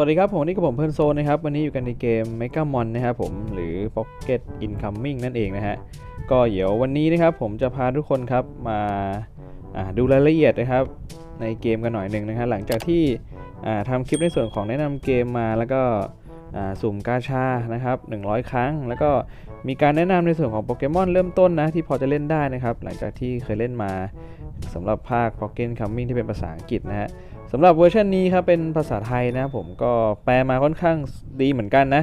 วัสดีครับผมนี่กับผมเพื่อนโซนนะครับวันนี้อยู่กันในเกม Mega Mon นะครับผมหรือ Pocket Incoming นั่นเองนะฮะก็เดี๋ยววันนี้นะครับผมจะพาทุกคนครับมาดูรายละเอียดนะครับในเกมกันหน่อยหนึ่งนะฮะหลังจากที่ทำคลิปในส่วนของแนะนำเกมมาแล้วก็สุ่มกาชานะครับ100 ครั้ง แล้วก็มีการแนะนำในส่วนของโปเกมอนเริ่มต้นนะที่พอจะเล่นได้นะครับหลังจากที่เคยเล่นมาสำหรับภาค Pocket Incoming ที่เป็นภาษาอังกฤษนะฮะ สำหรับเวอร์ชันนี้ครับเป็นภาษาไทยนะครับผมก็แปลมาค่อนข้างดีเหมือนกันนะ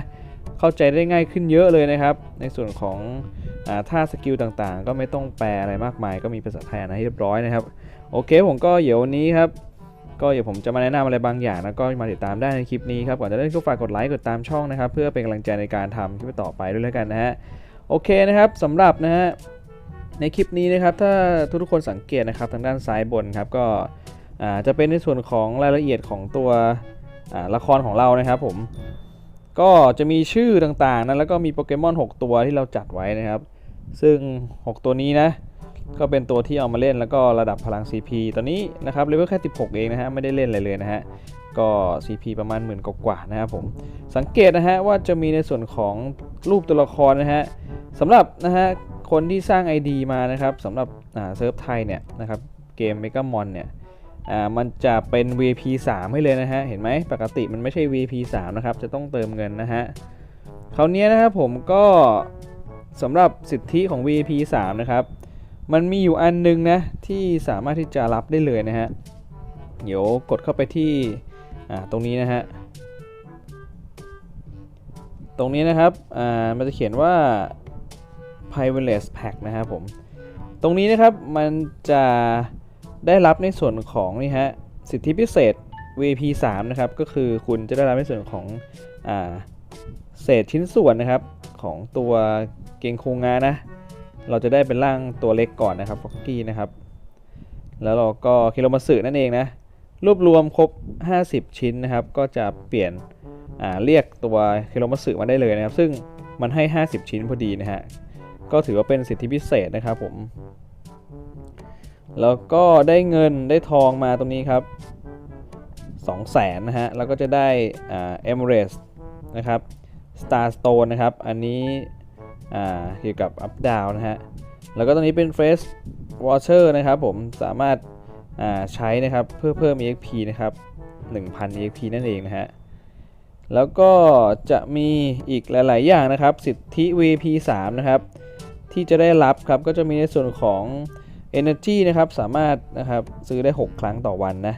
เข้าใจได้ง่ายขึ้นเยอะเลยนะครับ ในส่วนของอท่าสกิลต่างๆ ก็ไม่ต้องแปลอะไรมากมาย ก็มีภาษาไทยนะให้เรียบร้อยนะครับโอเคผมก็เดี๋ยววันนี้ครับก็เดี๋ยวผมจะมาแนะนำอะไรบางอย่างแล้วก็มาติดตามได้ในคลิปนี้ครับก่อนจะเล่นก็ฝากกดไลค์กดตามช่องนะครับ เพื่อเป็นกำลังใจในการทำคลิปต่อไปด้วยแล้วกันนะฮะโอเคนะครับสำหรับนะฮะในคลิปนี้นะครับถ้าทุกๆคนสังเกตนะครับทางด้านซ้ายบนครับก็ จะเป็นในส่วนของรายละเอียดของตัวละครของเรานะครับผมก็จะมีชื่อต่างๆนะแล้วก็มีโปเกมอน 6 ตัวที่เราจัดไว้นะครับ ซึ่ง 6 ตัวนี้นะ ก็เป็นตัวที่เอามาเล่นแล้วก็ระดับพลัง CP ตอนนี้นะครับเลเวลแค่ 16 เองนะฮะ ไม่ได้เล่นอะไรเลยนะฮะ ก็ CP ประมาณหมื่นกว่าๆนะครับผม สังเกตนะฮะว่าจะมีในส่วนของรูปตัวละครนะฮะสำหรับนะฮะคนที่สร้าง ID มานะครับสำหรับเซิร์ฟไทยเนี่ยนะครับเกม m e g a m o n เนี่ย อ่ามันจะเป็น VP 3ให้เลยนะฮะ เห็นไหมปกติมันไม่ใช่ VP 3นะครับ จะต้องเติมเงินนะฮะคราวนี้นะครับผมก็สำหรับสิทธิของ VP 3นะครับ มันมีอยู่อันนึงนะ ที่สามารถที่จะรับได้เลยนะฮะ เดี๋ยวกดเข้าไปที่อ่าตรงนี้นะฮะ ตรงนี้นะครับอ่ามันจะเขียนว่า Privilege Pack นะครับผม ตรงนี้นะครับมันจะ ได้รับในส่วนของนี่ฮะสิทธิพิเศษ VP 3นะครับก็คือคุณจะได้รับในส่วนของอ่าเศษชิ้นส่วนนะครับของตัวเกงโครงงานะ เราจะได้เป็นร่างตัวเล็กก่อนนะครับฟอกกี้นะครับ แล้วเราก็คิโลมาสึนั่นเองนะรวบรวมครบ 50 ชิ้นนะครับ ก็จะเปลี่ยนเรียกตัวคิโลมาสึมาได้เลยนะครับ ซึ่งมันให้ 50 ชิ้นพอดีนะฮะก็ถือว่าเป็นสิทธิพิเศษนะครับผม แล้วก็ได้เงินได้ทองมาตรงนี้ครับ2 0 0แสนนะฮะ แล้วก็จะได้อ่าเอมเรสนะครับ Star Stone นะครับ อันนี้อ่าเกี่ยวกับ Up Down นะฮะ แล้วก็ตรงนี้เป็น Fresh Water นะครับผมสามารถอ่าใช้นะครับเพื่อเพิ่ม EXP นะครับ 1,000 EXP นั่นเองนะฮะแล้วก็จะมีอีกหลาย ๆ อย่างนะครับ สิทธิ VP 3 นะครับ ที่จะได้รับครับก็จะมีในส่วนของ Energy นะครับสามารถนะครับซื้อได้ 6 ครั้งต่อวันนะ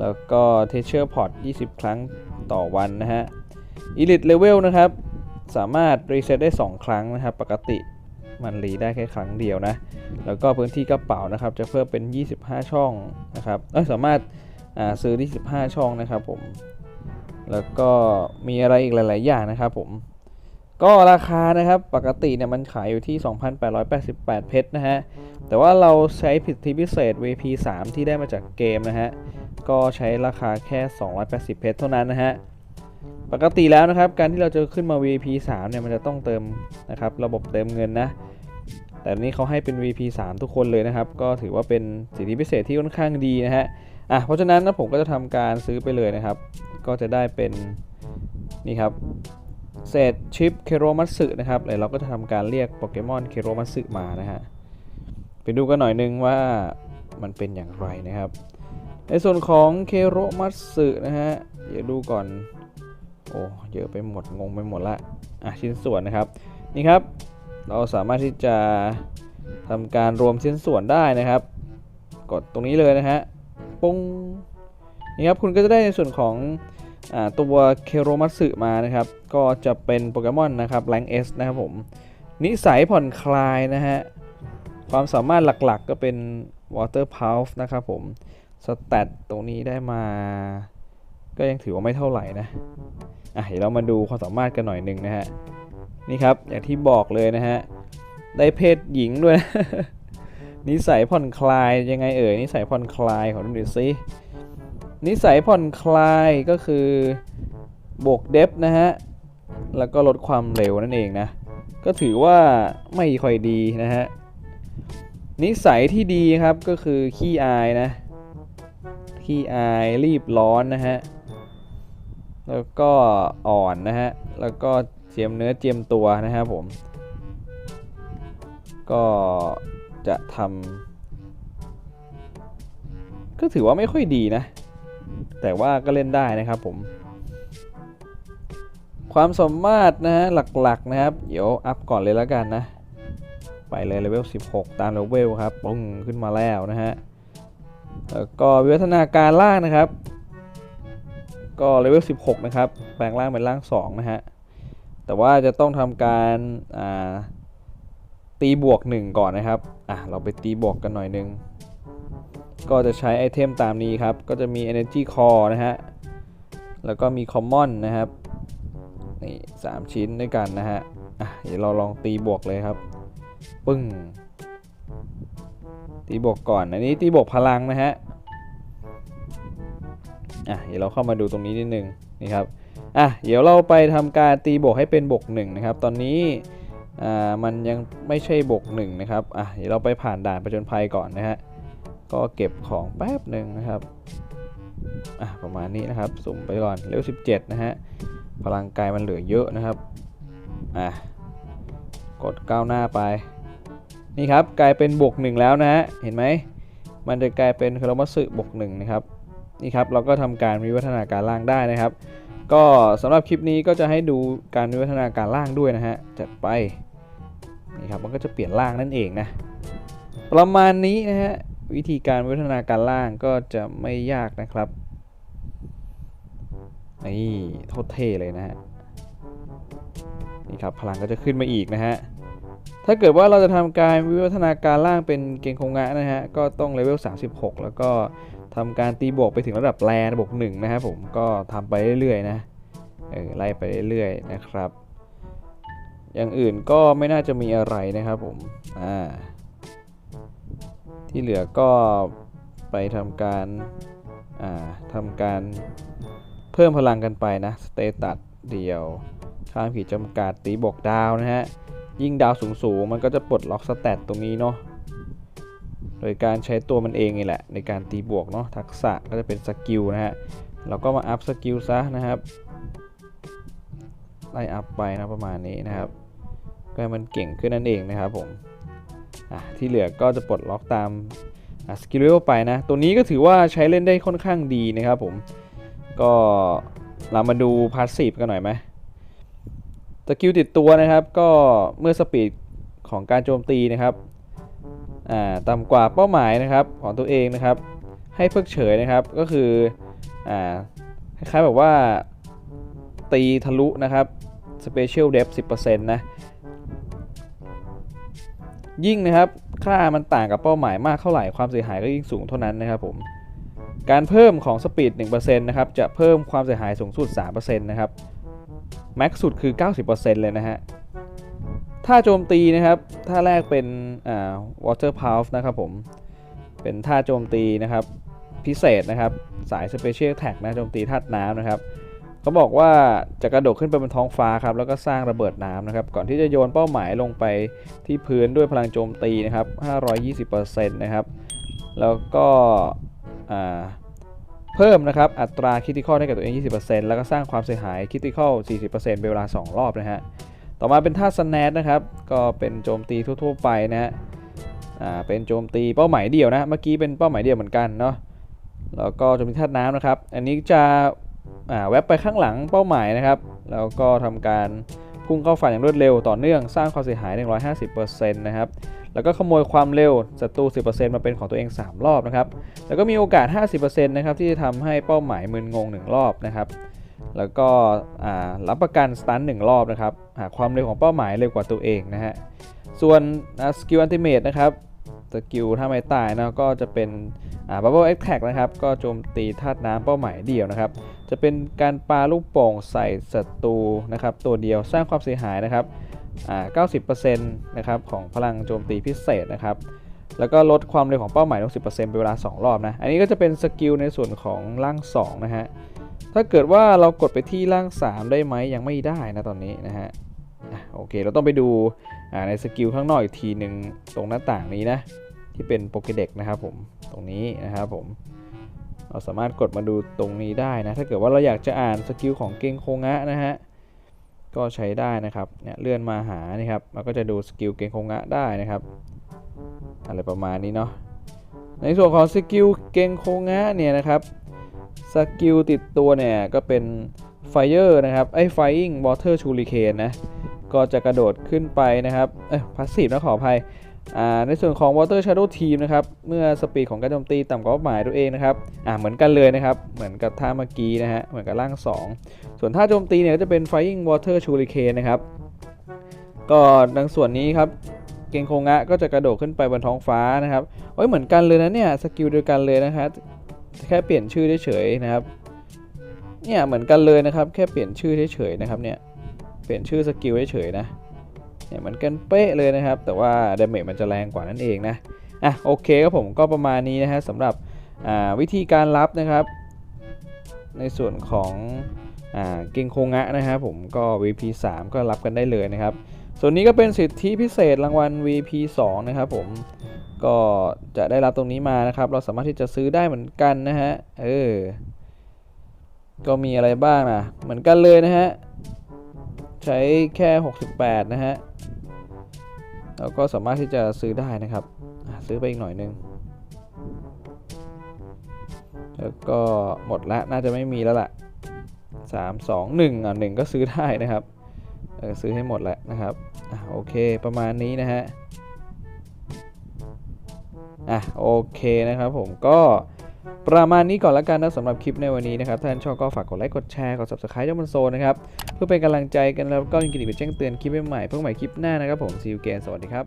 แล้วก็ t e a c h e Pot 20 ครั้งต่อวันนะฮะ Elite Level นะครับ สามารถรีเซ็ตได้ 2 ครั้งนะครับ ปกติมันรีได้แค่ครั้งเดียวนะ แล้วก็พื้นที่กระเป๋านะครับ จะเพิ่มเป็น 25 ช่องนะครับสามารถซื้อที่15 ช่องนะครับผม แล้วก็มีอะไรอีกหลาย ๆ อย่างนะครับผม ก็ราคานะครับปกติเนี่ยมันขายอยู่ที่ 2,888 เพชรนะฮะ แต่ว่าเราใช้ผิดที่พิเศษ VP 3 ที่ได้มาจากเกมนะฮะ ก็ใช้ราคาแค่ 280 เพชรเท่านั้นนะฮะ ปกติแล้วนะครับ การที่เราจะขึ้นมา VP 3 เนี่ยมันจะต้องเติมนะครับระบบเติมเงินนะ แต่นนี้เขาให้เป็น VP 3 ทุกคนเลยนะครับ ก็ถือว่าเป็นสิทธิพิเศษที่ค่อนข้างดีนะฮะ อะ เพราะฉะนั้นนะผมก็จะทำการซื้อไปเลยนะครับ ก็จะได้เป็นนี่ครับ เศษชิปเคโรมัตสึนะครับแล้วเราก็จะทำการเรียกโปเกมอนเคโรมัตสึมานะฮะไปดูกันหน่อยนึงว่ามันเป็นอย่างไรนะครับ ในส่วนของเคโรมัตสึนะฮะเดี๋ยวดูก่อน โอ้เยอะไปหมดงงไปหมดละอะชิ้นส่วนนะครับนี่ครับ เราสามารถที่จะทำการรวมชิ้นส่วนได้นะครับ กดตรงนี้เลยนะฮะปุ้งนี่ครับคุณก็จะได้ในส่วนของ ตัวเคโรมัตสึมานะครับ ก็จะเป็นโปเกมอนนะครับแรงเอสนะครับผม นิสัยผ่อนคลายนะฮะ ความสามารถหลักๆก็เป็น Water Pulse นะครับผม สแตทตรงนี้ได้มา ก็ยังถือว่าไม่เท่าไหร่นะ อะเดี๋ยวเรามาดูความสามารถกันหน่อยหนึ่งนะฮะ นี่ครับ อย่างที่บอกเลยนะฮะ ได้เพศหญิงด้วยนะนิสัยผ่อนคลายยังไงเอ่ย นิสัยผ่อนคลายขอดูหน่อยสิ นิสัยผ่อนคลายก็คือบวกเดฟนะฮะ แล้วก็ลดความเร็วนั่นเองนะ ก็ถือว่าไม่ค่อยดีนะฮะ นิสัยที่ดีครับก็คือขี้อายนะ ขี้อายรีบร้อนนะฮะ แล้วก็อ่อนนะฮะ แล้วก็เจียมเนื้อเจียมตัวนะครับผม ก็จะทำก็ถือว่าไม่ค่อยดีนะ แต่ว่าก็เล่นได้นะครับผม ความสามารถนะฮะหลักๆนะครับ เดี๋ยวอัพก่อนเลยแล้วกันนะ ไปเลยเลเวล 16 ตามเลเวลครับปึ้งขึ้นมาแล้วนะฮะแล้วก็วิวัฒนาการล่างนะครับ ก็เลเวล 16 นะครับ แปลงร่างเป็นร่าง 2 นะฮะ แต่ว่าจะต้องทำการตีบวก 1 ก่อนนะครับ อะ เราไปตีบวกกันหน่อยนึง ก็จะใช้ไอเทมตามนี้ครับ ก็จะมี Energy Core นะฮะ แล้วก็มี Common นะครับ นี่สามชิ้นด้วยกันนะฮะอะเดี๋ยวเราลองตีบวกเลยครับ ปึ้ง ตีบวกก่อน อันนี้ตีบวกพลังนะฮะ อะ เดี๋ยวเราเข้ามาดูตรงนี้นิดนึง นี่ครับ อะ เดี๋ยวเราไปทำการตีบวกให้เป็นบวกหนึ่งนะครับ ตอนนี้อ่ามันยังไม่ใช่บวกหนึ่งนะครับ อะ เดี๋ยวเราไปผ่านด่านประจนภัยก่อนนะฮะ ก็เก็บของแป๊บหนึ่งนะครับอะประมาณนี้นะครับสุ่มไปก่อนเลเวล17 นะฮะพลังกายมันเหลือเยอะนะครับอะกดก้าวหน้าไป นี่ครับกลายเป็นบวกหนึ่งแล้วนะฮะเห็นไหมมันจะกลายเป็นคารมัสึบวกหนึ่งนะครับนี่ครับเราก็ทำการวิวัฒนาการล่างได้นะครับ ก็สำหรับคลิปนี้ก็จะให้ดูการวิวัฒนาการล่างด้วยนะฮะจัดไปนี่ครับมันก็จะเปลี่ยนล่างนั่นเองนะประมาณนี้นะฮะ วิธีการวิวัฒนาการล่างก็จะไม่ยากนะครับนี่โคตรเท่เลยนะฮะนี่ครับพลังก็จะขึ้นมาอีกนะฮะถ้าเกิดว่าเราจะทำการวิวัฒนาการล่างเป็นเกงคงงะนะฮะก็ต้องเลเวล36 แล้วก็ทำการตีบวกไปถึงระดับแรนบวกหนึ่งนะครับผมก็ทำไปเรื่อยๆนะเออไล่ไปเรื่อยๆนะครับ อย่างอื่นก็ไม่น่าจะมีอะไรนะครับผมอ่า ที่เหลือก็ไปทำการาทำการเพิ่มพลังกันไปนะสเตตัสเดียวข้ามขีดจำกัดตีบวกดาวนะฮะ ยิ่งดาวสูงๆมันก็จะปลดล็อกสเตตตรงนี้เนาะโดยการใช้ตัวมันเองนี่แหละ ในการตีบวกเนาะทักษะก็จะเป็นสกิลนะฮะเราก็มาอัพสกิลซะนะครับไล่อัพไปนะประมาณนี้นะครับก็ให้มันเก่งขึ้นนั่นเองนะครับผม ที่เหลือก็จะปลดล็อกตามสกิลเลเวลไปนะ ตัวนี้ก็ถือว่าใช้เล่นได้ค่อนข้างดีนะครับผม ก็เรามาดูพาสซีฟกันหน่อยไหมสกิลติดตัวนะครับ ก็เมื่อสปีดของการโจมตีนะครับต่ำกว่าเป้าหมายนะครับของตัวเองนะครับ ให้เพิกเฉยนะครับก็คือคล้ายๆแบบว่าตีทะลุนะครับ Special Depth 10%นะ ยิ่งนะครับค่ามันต่างกับเป้าหมายมากเท่าไหร่ความเสียหายก็ยิ่งสูงเท่านั้นนะครับผมการเพิ่มของสปีด1%นะครับจะเพิ่มความเสียหายสูงสุด3%นะครับแม็กสุดคือ 90%เลยนะฮะถ้าโจมตีนะครับท่าแรกเป็นอ่า water pulse นะครับผมเป็นท่าโจมตีนะครับพิเศษนะครับสาย special attack นะโจมตีธาตุน้ำนะครับ เขาบอกว่าจะกระโดดขึ้นไปบนท้องฟ้าครับแล้วก็สร้างระเบิดน้ำนะครับก่อนที่จะโยนเป้าหมายลงไปที่พื้นด้วยพลังโจมตีนะครับ520%นะครับแล้วก็เพิ่มนะครับอัตราคิติคอลให้กับตัวเอง 20%แล้วก็สร้างความเสียหายคิติคอล40%เป็นเวลา 2 รอบนะฮะต่อมาเป็นท่าสแนทนะครับก็เป็นโจมตีทั่วๆไปนะฮะเป็นโจมตีเป้าหมายเดียวนะเมื่อกี้เป็นเป้าหมายเดียวเหมือนกันเนาะแล้วก็โจมตีธาตุน้ำนะครับ อันนี้จะ แวบไปข้างหลังเป้าหมายนะครับ แล้วก็ทำการพุ่งเข้าฝันอย่างรวดเร็วต่อเนื่องสร้างความเสียหาย 150%นะครับ แล้วก็ขโมยความเร็วศัตรู 10%มาเป็นของตัวเอง 3 รอบนะครับ แล้วก็มีโอกาส 50%นะครับที่จะทำให้เป้าหมายมึนงง 1 รอบนะครับ แล้วก็รับประกันสตันหนึ่งรอบนะครับ หากความเร็วของเป้าหมายเร็วกว่าตัวเองนะฮะ ส่วนสกิลอันติเมตนะครับ สกิลถ้าไม่ตายนะก็จะเป็น บับเบิลเอ็กแท็กนะครับก็โจมตีธาตุน้ำเป้าหมายเดียวนะครับ จะเป็นการปาลูกโป่งใส่ศัตรูนะครับตัวเดียวสร้างความเสียหายนะครับอ่า90%นะครับของพลังโจมตีพิเศษนะครับแล้วก็ลดความเร็วของเป้าหมายลง 10%เป็นเวลา 2 รอบนะ อันนี้ก็จะเป็นสกิลในส่วนของร่าง2นะฮะ ถ้าเกิดว่าเรากดไปที่ร่าง 3 ได้ไหมยังไม่ได้นะตอนนี้นะฮะ โอเค เราต้องไปดูในสกิลข้างนอกอีกทีหนึ่งตรงหน้าต่างนี้นะ ที่เป็นโปเกเด็กนะครับผมตรงนี้นะครับผมเราสามารถกดมาดูตรงนี้ได้นะ ถ้าเกิดว่าเราอยากจะอ่านสกิลของเกงโคงะนะฮะ ก็ใช้ได้นะครับ เนี่ยเลื่อนมาหานี่ครับ มันก็จะดูสกิลเกงโคงะได้นะครับ อะไรประมาณนี้เนาะ ในส่วนของสกิลเกงโคงะเนี่ยนะครับ สกิลติดตัวเนี่ยก็เป็น Fire นะครับ ไอ้ Flying Water Shuriken นะ ก็จะกระโดดขึ้นไปนะครับ เอ้ยพาสซีฟนะขออภัย ในส่วนของ Water Shadow Team นะครับ เมื่อสปีดของการโจมตีต่ำกว่าเป้าหมายตัวเองนะครับอ่าเหมือนกันเลยนะครับ เหมือนกับท่าเมื่อกี้นะฮะ เหมือนกับร่าง 2 ส่วนท่าโจมตีเนี่ยก็จะเป็น Flying Water Shuriken นะครับ ก็ดังส่วนนี้ครับ เกงโคงะก็จะกระโดดขึ้นไปบนท้องฟ้านะครับโอ้ยเหมือนกันเลยนะเนี่ย สกิลเดียวกันเลยนะครับแค่เปลี่ยนชื่อเฉยๆนะครับ เนี่ยเหมือนกันเลยนะครับ แค่เปลี่ยนชื่อเฉยๆนะครับเนี่ย เปลี่ยนชื่อสกิลเฉยๆนะ เนี่ยเหมือนกันเป๊ะเลยนะครับ แต่ว่าดาเมจมันจะแรงกว่านั่นเองนะอะโอเคครับผมก็ประมาณนี้นะฮะสำหรับวิธีการรับนะครับ ในส่วนของอ่าเกงโคงะนะครับผมก็ VP 3ก็รับกันได้เลยนะครับ ส่วนนี้ก็เป็นสิทธิพิเศษรางวัล VP 2นะครับผมก็จะได้รับตรงนี้มานะครับ เราสามารถที่จะซื้อได้เหมือนกันนะฮะเออก็มีอะไรบ้างนะเหมือนกันเลยนะฮะ ใช้แค่ 68 นะฮะแล้วก็สามารถที่จะซื้อได้นะครับ ซื้อไปอีกหน่อยนึง แล้วก็หมดละน่าจะไม่มีแล้วล่ะ 3 2 1อะ1ก็ซื้อได้นะครับ ซื้อให้หมดแหล้วนะครับอโอเคประมาณนี้นะฮะ อะโอเคนะครับผมก็ ประมาณนี้ก่อนละกันนะสำหรับคลิปในวันนี้นะครับ ถ้าท่านชอบก็ฝากกดไลค์กดแชร์กด subscribe ช่องมันโซนนะครับ เพื่อเป็นกำลังใจกันแล้วก็ยินดีไปแจ้งเตือนคลิปใหม่ๆเพื่อใหม่คลิปหน้านะครับผมซีอูเกนสวัสดีครับ